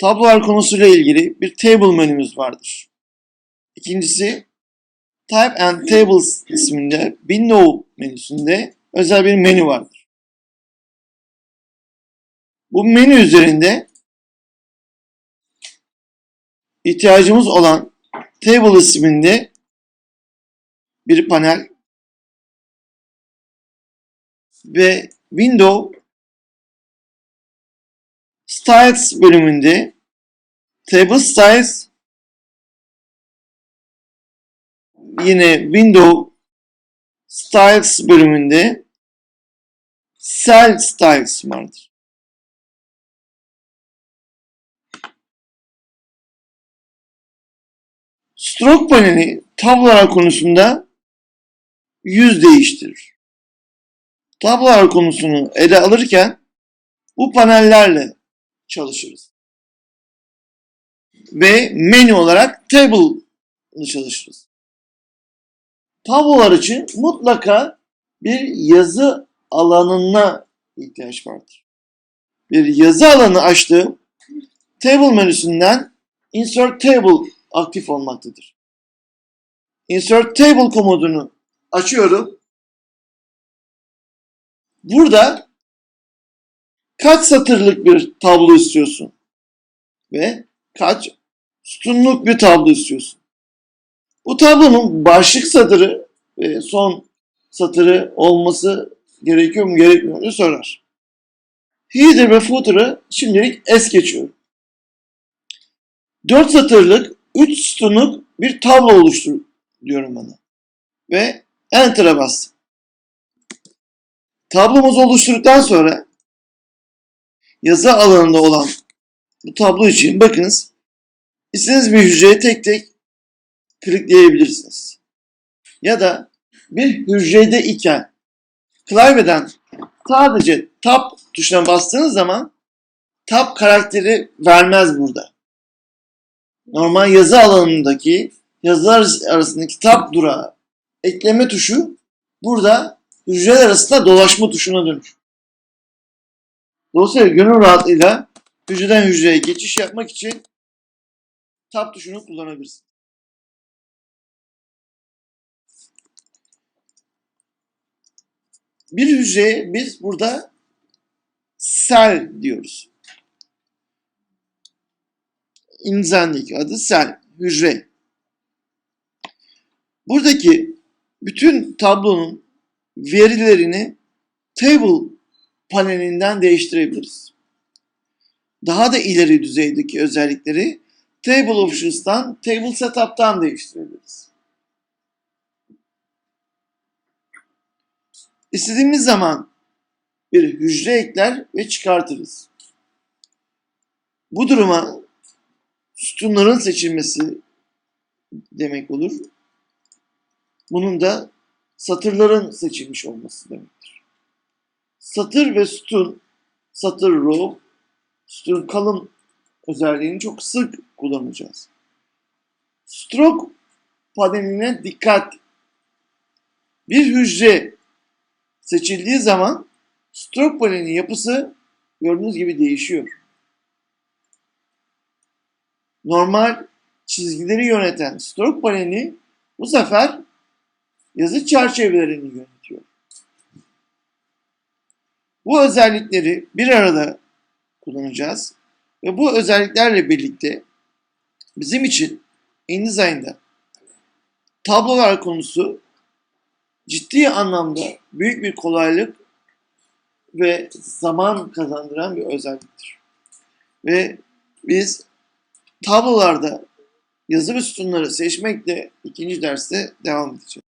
tablolar konusuyla ilgili bir table menümüz vardır. İkincisi Type and Tables isminde Window menüsünde özel bir menü vardır. Bu menü üzerinde ihtiyacımız olan Table isminde bir panel ve Window Styles bölümünde Table Styles yine Window Styles bölümünde Cell Styles vardır. Stroke paneli tablolar konusunda yüz değiştirir. Tablolar konusunu ele alırken bu panellerle çalışırız. Ve menü olarak table ile çalışırız. Tablolar için mutlaka bir yazı alanına ihtiyaç vardır. Bir yazı alanı açtığım table menüsünden insert table aktif olmaktadır. Insert table komutunu açıyorum. Burada kaç satırlık bir tablo istiyorsun? Ve kaç sütunluk bir tablo istiyorsun? Bu tablonun başlık satırı ve son satırı olması gerekiyor mu gerekmiyor mu sorar. Header ve footer'ı şimdilik es geçiyorum. 4 satırlık 3 sütunluk bir tablo oluştur diyorum bana. Ve Enter'a bastım. Tablomuzu oluşturduktan sonra yazı alanında olan bu tablo için bakınız istediğiniz bir hücreye tek tek klikleyebilirsiniz. Ya da bir hücrede iken klavyeden sadece tab tuşuna bastığınız zaman tab karakteri vermez burada. Normal yazı alanındaki yazılar arasındaki tab durağı ekleme tuşu burada hücreler arasında dolaşma tuşuna dönüşür. Dolayısıyla gönül rahatlığıyla hücreden hücreye geçiş yapmak için tab tuşunu kullanabilirsiniz. Bir hücreye biz burada sel diyoruz. İnzandaki adı sel, hücre. Buradaki bütün tablonun verilerini table panelinden değiştirebiliriz. Daha da ileri düzeydeki özellikleri Table Options'tan, Table Setup'tan değiştirebiliriz. İstediğimiz zaman bir hücre ekler ve çıkartırız. Bu duruma sütunların seçilmesi demek olur. Bunun da satırların seçilmiş olması demektir. Satır ve sütun, satır row, sütun kalın özelliğini çok sık kullanacağız. Stroke paneline dikkat. Bir hücre seçildiği zaman stroke panelinin yapısı gördüğünüz gibi değişiyor. Normal çizgileri yöneten stroke paneli bu sefer yazı çerçevelerini yönetiyor. Bu özellikleri bir arada kullanacağız ve bu özelliklerle birlikte bizim için InDesign'da tablolar konusu ciddi anlamda büyük bir kolaylık ve zaman kazandıran bir özelliktir. Ve biz tablolarda yazı ve seçmekle ikinci derste devam edeceğiz.